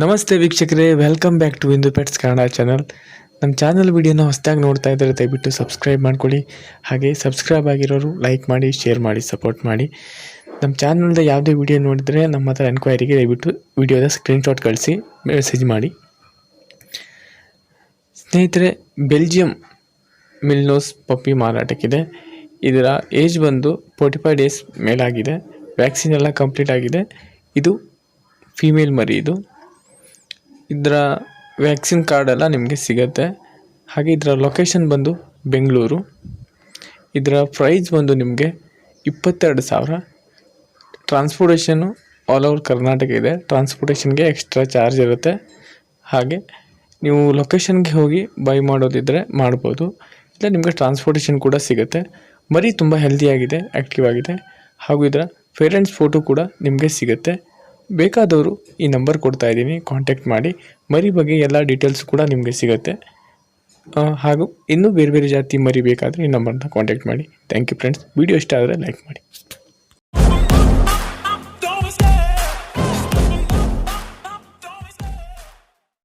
ನಮಸ್ತೆ ವೀಕ್ಷಕರೇ welcome back to ಇಂದು ಪೆಟ್ಸ್ ಕನ್ನಡ ಚಾನಲ್ ನಮ್ಮ ಚಾನಲ್ ವಿಡಿಯೋನ ಹೊಸದಾಗಿ ನೋಡ್ತಾ ಇದ್ದಾರೆ ದಯವಿಟ್ಟು ಸಬ್ಸ್ಕ್ರೈಬ್ ಮಾಡ್ಕೊಳ್ಳಿ. ಹಾಗೆ ಸಬ್ಸ್ಕ್ರೈಬ್ ಆಗಿರೋರು ಲೈಕ್ ಮಾಡಿ ಶೇರ್ ಮಾಡಿ ಸಪೋರ್ಟ್ ಮಾಡಿ. ನಮ್ಮ ಚಾನಲ್ದ ಯಾವುದೇ ವಿಡಿಯೋ ನೋಡಿದರೆ ನಮ್ಮ ಹತ್ರ ಎನ್ಕ್ವೈರಿಗೆ ದಯವಿಟ್ಟು ವಿಡಿಯೋದ ಸ್ಕ್ರೀನ್ಶಾಟ್ ಕಳಿಸಿ ಮೆಸೇಜ್ ಮಾಡಿ. ಸ್ನೇಹಿತರೆ ಬೆಲ್ಜಿಯಂ ಮಿಲ್ನೋಸ್ ಪಪ್ಪಿ ಮಾರಾಟಕ್ಕಿದೆ. ಇದರ ಏಜ್ ಬಂದು ಫೋರ್ಟಿ ಫೈವ್ ಡೇಸ್ ಮೇಲಾಗಿದೆ. ವ್ಯಾಕ್ಸಿನ್ ಎಲ್ಲ ಕಂಪ್ಲೀಟ್ ಆಗಿದೆ. ಇದು ಫೀಮೇಲ್ ಮರಿ ಇದು. ಇದರ ವ್ಯಾಕ್ಸಿನ್ ಕಾರ್ಡ್ ಎಲ್ಲ ನಿಮಗೆ ಸಿಗತ್ತೆ. ಹಾಗೆ ಇದರ ಲೊಕೇಶನ್ ಬಂದು ಬೆಂಗಳೂರು. ಇದರ ಪ್ರೈಸ್ ಬಂದು ನಿಮಗೆ ಇಪ್ಪತ್ತೆರಡು ಸಾವಿರ. ಟ್ರಾನ್ಸ್ಪೋರ್ಟೇಷನು ಆಲ್ ಓವರ್ ಕರ್ನಾಟಕ ಇದೆ. ಟ್ರಾನ್ಸ್ಪೋರ್ಟೇಷನ್ಗೆ ಎಕ್ಸ್ಟ್ರಾ ಚಾರ್ಜ್ ಇರುತ್ತೆ. ಹಾಗೆ ನೀವು ಲೊಕೇಶನ್ಗೆ ಹೋಗಿ ಬೈ ಮಾಡೋದಿದ್ದರೆ ಮಾಡ್ಬೋದು. ಇಲ್ಲ ನಿಮಗೆ ಟ್ರಾನ್ಸ್ಪೋರ್ಟೇಷನ್ ಕೂಡ ಸಿಗುತ್ತೆ. ಮರಿ ತುಂಬ ಹೆಲ್ದಿಯಾಗಿದೆ ಆ್ಯಕ್ಟಿವ್ ಆಗಿದೆ. ಹಾಗೂ ಇದರ ಪೇರೆಂಟ್ಸ್ ಫೋಟೋ ಕೂಡ ನಿಮಗೆ ಸಿಗುತ್ತೆ. ಬೇಕಾದವರು ಈ ನಂಬರ್ ಕೊಡ್ತಾ ಇದ್ದೀನಿ. ಕಾಂಟ್ಯಾಕ್ಟ್ ಮಾಡಿ. ಮರಿ ಬಗ್ಗೆ ಎಲ್ಲ ಡೀಟೇಲ್ಸ್ ಕೂಡ ನಿಮಗೆ ಸಿಗುತ್ತೆ. ಹಾಗೂ ಇನ್ನೂ ಬೇರೆ ಬೇರೆ ಜಾತಿ ಮರಿ ಬೇಕಾದರೆ ಈ ನಂಬರ್ನ ಕಾಂಟ್ಯಾಕ್ಟ್ ಮಾಡಿ. ಥ್ಯಾಂಕ್ ಯು ಫ್ರೆಂಡ್ಸ್ ವಿಡಿಯೋ ಇಷ್ಟ ಆದರೆ ಲೈಕ್ ಮಾಡಿ.